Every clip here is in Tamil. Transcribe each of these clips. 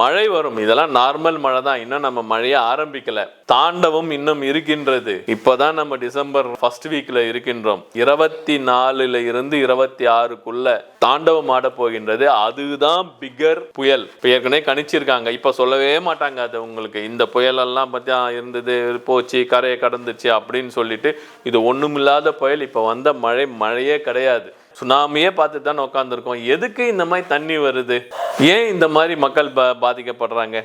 மழை வரும். இதெல்லாம் நார்மல் மழை தான். இன்னும் நம்ம மழையை ஆரம்பிக்கல. தாண்டவம் இன்னும் இருக்கின்றது. இப்போதான் நம்ம டிசம்பர் ஃபர்ஸ்ட் வீக்ல இருக்கின்றோம். இருபத்தி நாலுல இருந்து இருபத்தி ஆறுக்குள்ள தாண்டவம் ஆட போகின்றது. அதுதான் பிகர் புயல். இப்ப ஏற்கனவே கணிச்சிருக்காங்க. இப்ப சொல்லவே மாட்டாங்க அது உங்களுக்கு. இந்த புயல் எல்லாம் இருந்தது போச்சு கரையை கடந்துச்சு அப்படின்னு சொல்லிட்டு இது ஒண்ணுமில்லாத புயல். இப்ப வந்த மழை மழையே கிடையாது. சுனாமியே பார்த்து தானே உட்காந்துருக்கோம் எதுக்கு இந்த மாதிரி தண்ணி வருது? ஏன் இந்த மாதிரி மக்கள் பா பாதிக்கப்படுறாங்க?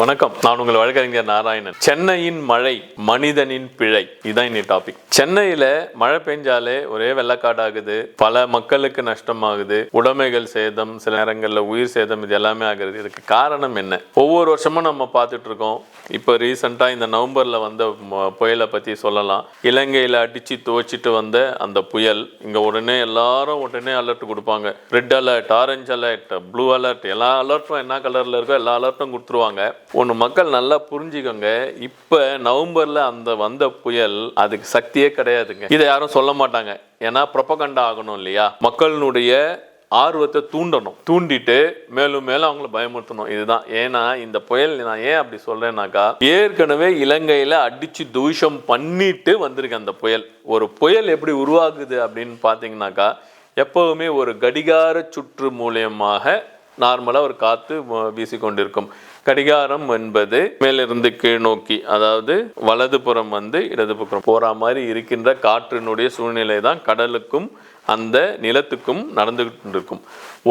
வணக்கம். நான் உங்கள் வழக்கறிஞர் நாராயணன். சென்னையின் மழை மனிதனின் பிழை. இதுதான் இனி டாபிக் சென்னையில மழை பெஞ்சாலே ஒரே வெள்ளக்காடாகுது. பல மக்களுக்கு நஷ்டமாகுது. உடைமைகள் சேதம் சில நேரங்களில் உயிர் சேதம் இது எல்லாமே ஆகுது. இதுக்கு காரணம் என்ன? ஒவ்வொரு வருஷமும் நம்ம பார்த்துட்டு இருக்கோம் இப்போ ரீசெண்டாக இந்த நவம்பரில் வந்த புயலை பற்றி சொல்லலாம். இலங்கையில் அடித்து துவச்சிட்டு வந்த அந்த புயல் இங்கே உடனே எல்லாரும் உடனே அலர்ட் கொடுப்பாங்க. Red alert orange alert blue alert எல்லா அலர்ட்டும் என்ன கலரில் இருக்கோ எல்லா அலர்ட்டும் கொடுத்துருவாங்க. ஒன்று மக்கள் நல்லா புரிஞ்சுக்கோங்க. இப்போ நவம்பரில் அந்த வந்த புயல் அதுக்கு சக்தியே கிடையாதுங்க. இதை யாரும் சொல்ல மாட்டாங்க. ஏன்னா ப்ரொபகண்டா ஆகணும் இல்லையா? மக்களினுடைய ஆர்வத்தை தூண்டணும். தூண்டிட்டு மேலும் மேலும் அவங்கள பயமுறுத்தணும். இதுதான். ஏன்னா இந்த புயல் நான் ஏன் அப்படி சொல்றேன்னாக்கா ஏற்கனவே இலங்கையில அடிச்சு தூஷம் பண்ணிட்டு வந்திருக்கு அந்த புயல். ஒரு புயல் எப்படி உருவாகுது அப்படின்னு பார்த்தீங்கன்னாக்கா எப்பவுமே ஒரு கடிகார சுற்று மூலியமாக நார்மலாக ஒரு காற்று வீசிக்கொண்டிருக்கும். கடிகாரம் என்பது மேலிருந்து கீழ் நோக்கி அதாவது வலதுபுறம் வந்து இடது பக்கம் போற மாதிரி இருக்கின்ற காற்றினுடைய சூழ்நிலை தான் கடலுக்கும் அந்த நிலத்துக்கும் நடந்துகிட்டு இருக்கும்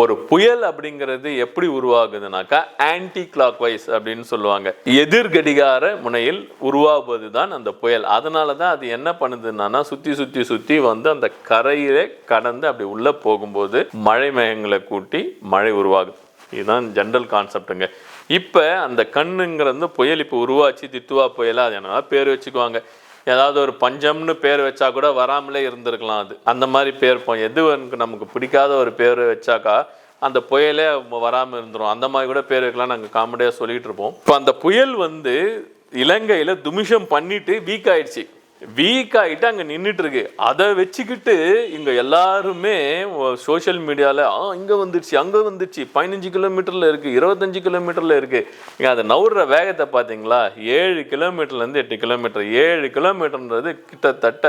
ஒரு புயல் அப்படிங்கிறது எப்படி உருவாகுதுனாக்கா ஆன்டி கிளாக் வைஸ் அப்படின்னு சொல்லுவாங்க. எதிர் கடிகார முனையில் உருவாகுவது தான் அந்த புயல். அதனால தான் அது என்ன பண்ணுதுன்னா சுற்றி சுற்றி சுற்றி வந்து அந்த கரையிலே கடந்து அப்படி உள்ளே போகும்போது மழை மேகங்களை கூட்டி மழை உருவாகுது. இதுதான் ஜென்ரல் கான்செப்ட்டுங்க இப்போ அந்த கண்ணுங்கிறது புயல் இப்போ உருவாச்சு தித்துவா புயலா அது என்ன பேர் வச்சுக்குவாங்க. ஏதாவது ஒரு பஞ்சம்னு பேர் வச்சா கூட வராமலே இருந்திருக்கலாம் அது. அந்த மாதிரி பேர் போய் எது நமக்கு பிடிக்காத ஒரு பேர் வச்சாக்கா அந்த புயலே வராமல் இருந்துரும். அந்த மாதிரி கூட பேர் வைக்கலாம் நாங்கள் காமெடியாக சொல்லிகிட்டு இருப்போம். இப்போ அந்த புயல் வந்து இலங்கையில் துமிஷம் பண்ணிட்டு வீக் ஆயிடுச்சு. வீக் ஆகிட்டு அங்கே நின்றுட்டு இருக்கு அதை வச்சுக்கிட்டு இங்கே எல்லாருமே சோஷியல் மீடியாவில் ஆ இங்கே வந்துடுச்சு அங்கே வந்துடுச்சு பதினஞ்சு கிலோமீட்டரில் இருக்குது இருபத்தஞ்சு கிலோமீட்டரில் இருக்குது இங்கே அதை நவுற வேகத்தை பார்த்தீங்களா? ஏழு கிலோமீட்டர்லேருந்து எட்டு கிலோமீட்டர் ஏழு கிலோமீட்டர்ன்றது கிட்டத்தட்ட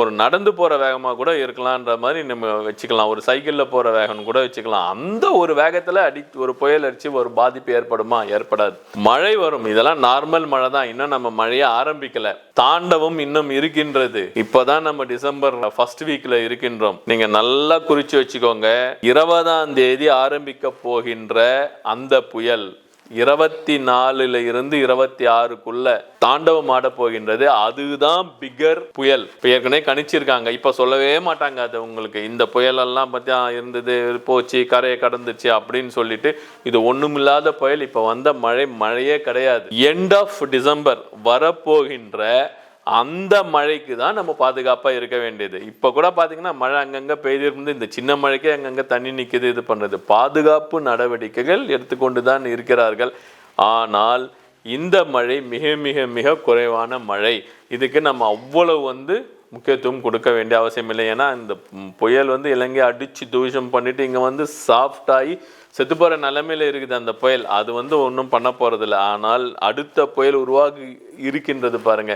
ஒரு நடந்து போகிற வேகமாக கூட இருக்கலான்ற மாதிரி நம்ம வச்சுக்கலாம். ஒரு சைக்கிளில் போகிற வேகம்னு கூட வச்சுக்கலாம். அந்த ஒரு வேகத்தில் அடி ஒரு புயல் அடித்து ஒரு பாதிப்பு ஏற்படுமா? ஏற்படாது. மழை வரும். இதெல்லாம் நார்மல் மழை தான் இன்னும் நம்ம மழையை ஆரம்பிக்கலை. தாண்டவம் இன்னும் இருக்கின்றது. இப்பதான் நம்ம டிசம்பர் ஃபர்ஸ்ட் வீக்ல இருக்கின்றோம். நீங்க நல்லா குறிச்சு வச்சுக்கோங்க. இருபதாம் தேதி ஆரம்பிக்க போகின்ற அந்த புயல். இருபத்தி நாலுல இருந்து இருபத்தி ஆறுக்குள்ள தாண்டவம் ஆட போகின்றது அதுதான் பிகர் புயல். இப்ப ஏற்கனவே கணிச்சிருக்காங்க. இப்ப சொல்லவே மாட்டாங்க அது உங்களுக்கு. இந்த புயல் எல்லாம் இருந்தது போச்சு கரையை கடந்துச்சு அப்படின்னு சொல்லிட்டு இது ஒன்றுமில்லாத புயல். இப்ப வந்த மழை மழையே கிடையாது. எண்ட் ஆஃப் டிசம்பர் வரப்போகின்ற அந்த மழைக்கு தான் நம்ம பாதுகாப்பாக இருக்க வேண்டியது. இப்போ கூட பார்த்தீங்கன்னா மழை அங்கங்கே பெய்திருந்து இந்த சின்ன மழைக்கே அங்கங்கே தண்ணி நிற்கிது இது பண்ணுறது பாதுகாப்பு நடவடிக்கைகள் எடுத்துக்கொண்டு தான் இருக்கிறார்கள். ஆனால் இந்த மழை மிக மிக மிக குறைவான மழை. இதுக்கு நம்ம அவ்வளவு வந்து முக்கியத்துவம் கொடுக்க வேண்டிய அவசியம் இல்லை ஏன்னா இந்த புயல் வந்து இலங்கையை அடித்து தூஷம் பண்ணிவிட்டு இங்கே வந்து சாஃப்டாகி செத்து போகிற நிலமையில் இருக்குது அந்த புயல். அது வந்து ஒன்றும் பண்ண போகிறதில்ல ஆனால் அடுத்த புயல் உருவாகி இருக்கின்றது பாருங்க.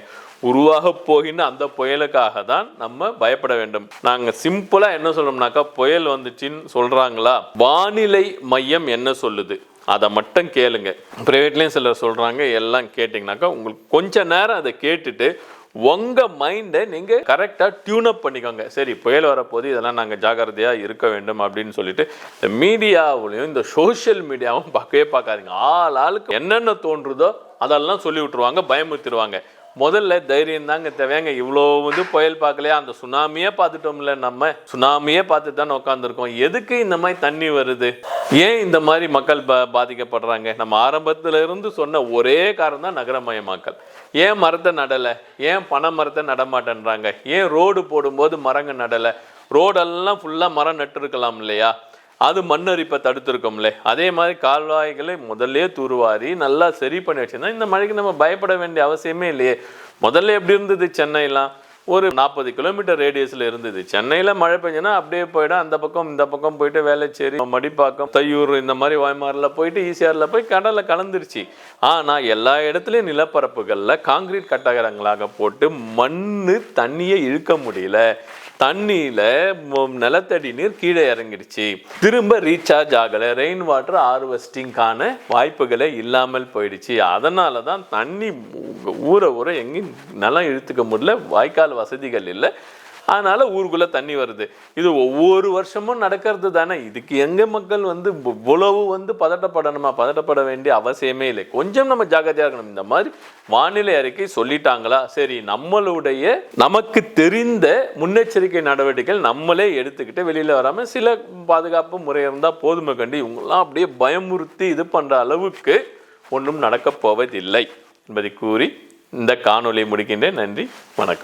உருவாக போகின்ற அந்த புயலுக்காக தான் நம்ம பயப்பட வேண்டும். நாங்கள் சிம்பிளாக என்ன சொல்லணும்னாக்கா புயல் வந்துச்சுன்னு சொல்கிறாங்களா வானிலை மையம் என்ன சொல்லுது? அதை மட்டும் கேளுங்க. ப்ரைவேட்லேயும் சிலர் சொல்கிறாங்க எல்லாம் கேட்டிங்கனாக்கா உங்களுக்கு கொஞ்சம் நேரம் அதை கேட்டுட்டு உங்கள் மைண்டை நீங்கள் கரெக்டாக டியூன் அப் பண்ணிக்கோங்க. சரி புயல் வரப்போது இதெல்லாம் நாங்கள் ஜாகிரதையாக இருக்க வேண்டும் அப்படின்னு சொல்லிட்டு இந்த மீடியாவிலையும் இந்த சோஷியல் மீடியாவும் பார்க்கவே பார்க்காதீங்க. ஆள் ஆளுக்கு என்னென்ன தோன்றுதோ அதெல்லாம் சொல்லி விட்டுருவாங்க பயமுறுத்திடுவாங்க. முதல்ல தைரியம் தாங்க தேவையாங்க இவ்வளோ வந்து புயல் பார்க்கலையா? அந்த சுனாமியே பார்த்துட்டோம்ல நம்ம. சுனாமியே பார்த்துட்டு தானே உட்காந்துருக்கோம் எதுக்கு இந்த மாதிரி தண்ணி வருது? ஏன் இந்த மாதிரி மக்கள் பா பாதிக்கப்படுறாங்க? நம்ம ஆரம்பத்தில் இருந்து சொன்ன ஒரே காரணம் தான் நகரமயமாக்கல். ஏன் மரத்தை நடலை? ஏன் பனை மரத்தை நடமாட்டேன்றாங்க? ஏன் ரோடு போடும்போது மரங்க நடலை? ரோடெல்லாம் ஃபுல்லாக மரம் நட்டுருக்கலாம் இல்லையா? அது மண்ணரிப்பை தடுத்துருக்கோம்லே. அதே மாதிரி கால்வாய்களை முதல்ல தூர்வாரி நல்லா சரி பண்ணி வச்சுருந்தா இந்த மழைக்கு நம்ம பயப்பட வேண்டிய அவசியமே இல்லையே. முதல்ல எப்படி இருந்தது சென்னையெலாம் ஒரு நாற்பது கிலோமீட்டர் ரேடியஸில் இருந்தது. சென்னையில் மழை பெஞ்சுன்னா அப்படியே போயிடும். அந்த பக்கம் இந்த பக்கம் போயிட்டு வேலைச்சேரி மடிப்பாக்கம் தையூர் இந்த மாதிரி வாய்மாரில் போயிட்டு ஈசிஆரில் போய் கடலில் கலந்துருச்சு. ஆனால் எல்லா இடத்துலையும் நிலப்பரப்புகளில் காங்கிரீட் கட்டகரங்களாக போட்டு மண்ணு தண்ணியை இழுக்க முடியல. தண்ணியில் நிலத்தடி நீர் கீழே இறங்கிடுச்சு. திரும்ப ரீசார்ஜ் ஆகலை. ரெயின் வாட்டர் ஹார்வெஸ்டிங்கான வாய்ப்புகளே இல்லாமல் போயிடுச்சு. அதனால தான் தண்ணி ஊற ஊற எங்கேயும் நிலம் இழுத்துக்க முடியல. வாய்க்கால் வசதிகள் இல்லை. அதனால் ஊருக்குள்ளே தண்ணி வருது. இது ஒவ்வொரு வருஷமும் நடக்கிறது தானே. இதுக்கு எங்கே மக்கள் வந்து இவ்வளவு வந்து பதட்டப்படணுமா? பதட்டப்பட வேண்டிய அவசியமே இல்லை. கொஞ்சம் நம்ம ஜாக்கிரதையாக இருக்கணும். இந்த மாதிரி வானிலை அறிக்கை சொல்லிட்டாங்களா? சரி நம்மளுடைய நமக்கு தெரிந்த முன்னெச்சரிக்கை நடவடிக்கைகள் நம்மளே எடுத்துக்கிட்டு வெளியில் வராமல் சில பாதுகாப்பு முறை இருந்தால் போதுமை கண்டி இவங்கெல்லாம் அப்படியே பயமுறுத்தி இது பண்ணுற அளவுக்கு ஒன்றும் நடக்கப் போவதில்லை என்பதை கூறி இந்த காணொலியை முடிக்கின்றேன். நன்றி. வணக்கம்.